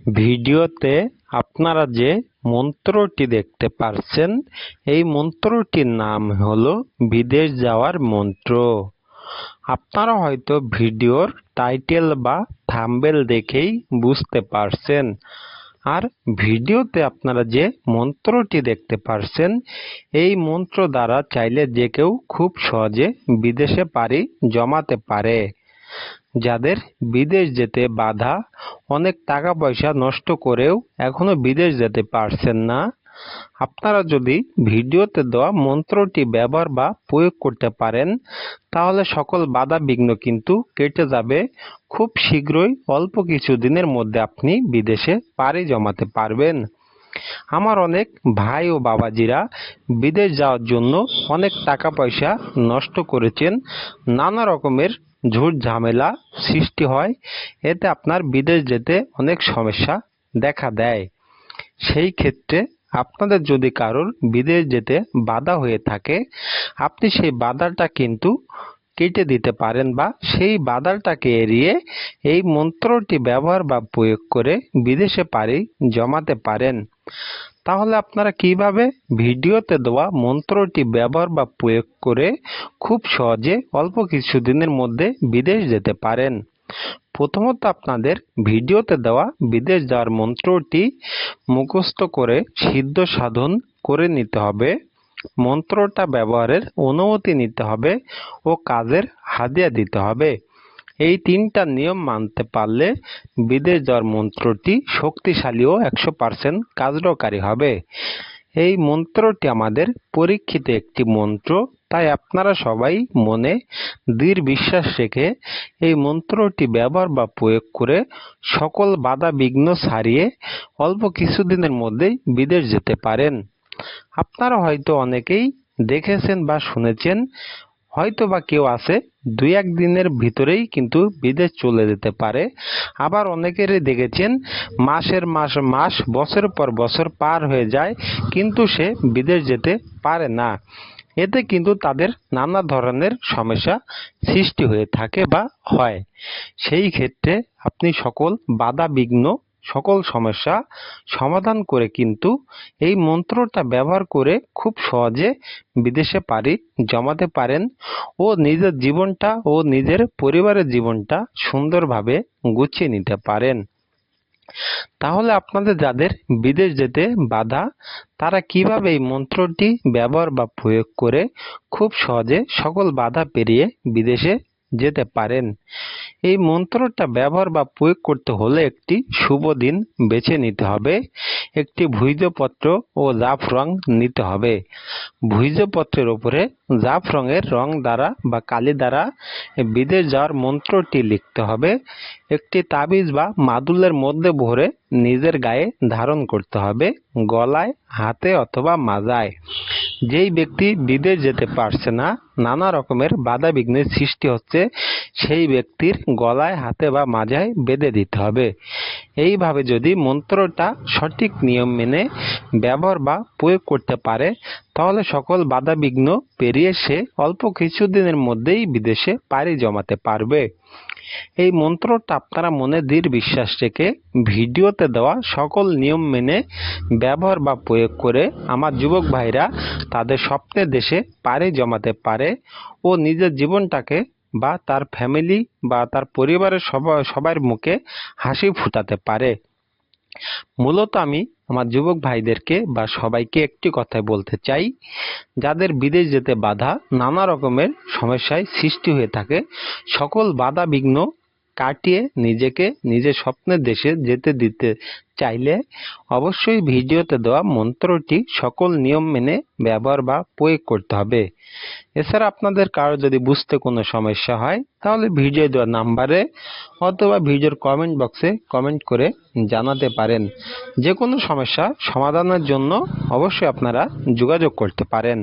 ভিডিওতে আপনারা যে মন্ত্রটি দেখতে পারছেন, এই মন্ত্রটির নাম হলো বিদেশ যাওয়ার মন্ত্র। আপনারা হয়তো ভিডিওর টাইটেল বা থাম্বেল দেখেই বুঝতে পারছেন। আর ভিডিওতে আপনারা যে মন্ত্রটি দেখতে পারছেন, এই মন্ত্র দ্বারা চাইলে যে কেউ খুব সহজে বিদেশে পাড়ি জমাতে পারে। যাদের বিদেশ যেতে বাধা, অনেক টাকা পয়সা নষ্ট করেও এখনও বিদেশ যেতে পারছেন না। আপনারা যদি ভিডিওতে দেওয়া মন্ত্রটি ব্যবহার বা প্রয়োগ করতে পারেন, তাহলে সকল বাধা বিঘ্ন কিন্তু কেটে যাবে। খুব শীঘ্রই অল্প কিছু দিনের মধ্যে আপনি বিদেশে পাড়ি জমাতে পারবেন। আমার অনেক ভাই ও বাবাজিরা বিদেশ যাওয়ার জন্য অনেক টাকা পয়সা নষ্ট করেছেন। নানা রকমের ঝুট ঝামেলা সৃষ্টি হয়। এতে আপনার বিদেশ যেতে অনেক সমস্যা দেখা দেয়। সেই ক্ষেত্রে আপনাদের যদি কারোর বিদেশ যেতে বাধা হয়ে থাকে, আপনি সেই বাধাটা কিন্তু কেটে দিতে পারেন বা সেই বাধাটাকে এড়িয়ে এই মন্ত্রটি ব্যবহার বা প্রয়োগ করে বিদেশে পাড়ি জমাতে পারেন। তাহলে আপনারা কীভাবে ভিডিওতে দেওয়া মন্ত্রটি ব্যবহার বা প্রয়োগ করে খুব সহজে অল্প কিছু দিনের মধ্যে বিদেশ যেতে পারেন? প্রথমত আপনাদের ভিডিওতে দেওয়া বিদেশ যাওয়ার মন্ত্রটি মুখস্থ করে সিদ্ধ সাধন করে নিতে হবে। মন্ত্রটা ব্যবহারের অনুমতি নিতে হবে ও কাজের হাদিয়া দিতে হবে। এই তিনটা নিয়ম মানতে পারলে বিদেশ যাওয়ার মন্ত্রটি শক্তিশালী ও একশো পার্সেন্ট কার্যকারী হবে। এই মন্ত্রটি আমাদের পরীক্ষিত একটি মন্ত্র, তাই আপনারা সবাই মনে দৃঢ় বিশ্বাস রেখে এই মন্ত্রটি ব্যবহার বা প্রয়োগ করে সকল বাধা বিঘ্ন সারিয়ে অল্প কিছুদিনের মধ্যেই বিদেশ যেতে পারেন। আপনারা হয়তো অনেকেই দেখেছেন বা শুনেছেন হয়তো বা কেউ আছে, দুই এক দিনের ভিতরেই কিন্তু বিদেশ চলে যেতে পারে। আবার অনেকেরই দেখেছেন, মাসের মাস মাস বছরের পর বছর পার হয়ে যায়, কিন্তু সে বিদেশ যেতে পারে না। এতে কিন্তু তাদের নানা ধরনের সমস্যা সৃষ্টি হয়ে থাকে বা হয়। সেই ক্ষেত্রে আপনি সকল বাধা বিঘ্ন সকল সমস্যা সমাধান করে কিন্তু এই মন্ত্রটা ব্যবহার করে খুব সহজে বিদেশে পারি, জমাতে পারেন ও নিজের জীবনটা ও নিজের পরিবারের জীবনটা সুন্দরভাবে গুছিয়ে নিতে পারেন। তাহলে আপনাদের যাদের বিদেশ যেতে বাধা, তারা কীভাবে এই মন্ত্রটি ব্যবহার বা প্রয়োগ করে খুব সহজে সকল বাধা পেরিয়ে বিদেশে যেতে পারেন। এই মন্ত্রটা ব্যবহার বা প্রয়োগ করতে হলে একটি শুভ দিন বেছে নিতে হবে। একটি ভুইজপত্র ও জাফ রং নিতে হবে। ভুইজপত্রের ওপরে জাফ রঙের রং দ্বারা বা কালি দ্বারা বিদেশ যাওয়ার মন্ত্রটি লিখতে হবে। একটি তাবিজ বা মাদুলের মধ্যে ভরে নিজের গায়ে ধারণ করতে হবে, গলায়, হাতে অথবা মাজায়। যেই ব্যক্তি বিদেশ যেতে পারছে না নানা রকমের বাধা বিঘ্নের সৃষ্টি হচ্ছে সেই ব্যক্তির গলায়, হাতে বা মাজায় বেঁধে দিতে হবে। এইভাবে যদি মন্ত্রটা সঠিক নিয়ম মেনে ব্যবহার বা প্রয়োগ করতে পারে, তাহলে সকল বাধা বিঘ্ন পেরিয়ে সে অল্প কিছুদিনের মধ্যেই বিদেশে পাড়ি জমাতে পারবে। এই মন্ত্রটা আপনারা মনে দৃঢ় বিশ্বাস রেখে ভিডিওতে দেওয়া সকল নিয়ম মেনে ব্যবহার বা প্রয়োগ করে আমার যুবক ভাইরা তাদের স্বপ্নের দেশে পাড়ি জমাতে পারে ও নিজের জীবনটাকে বা তার ফ্যামিলি বা তার পরিবারের সবাই সবার মুখে হাসি ফুটাতে পারে। মূলত আমি আমার যুবক ভাইদেরকে বা সবাইকে একটি কথাই বলতে চাই, যাদের বিদেশ যেতে বাধা, নানা রকমের সমস্যায় সৃষ্টি হয়ে থাকে, সকল বাধা বিঘ্ন কাটিয়ে নিজেকে নিজের স্বপ্নের দেশে যেতে দিতে চাইলে অবশ্যই ভিডিওতে দেওয়া মন্ত্রটি সকল নিয়ম মেনে ব্যবহার বা প্রয়োগ করতে হবে। এছাড়া আপনাদের কারও যদি বুঝতে কোনো সমস্যা হয়, তাহলে ভিডিও দেওয়া নাম্বারে অথবা ভিডিওর কমেন্ট বক্সে কমেন্ট করে জানাতে পারেন। যে কোনো সমস্যা সমাধানের জন্য অবশ্যই আপনারা যোগাযোগ করতে পারেন।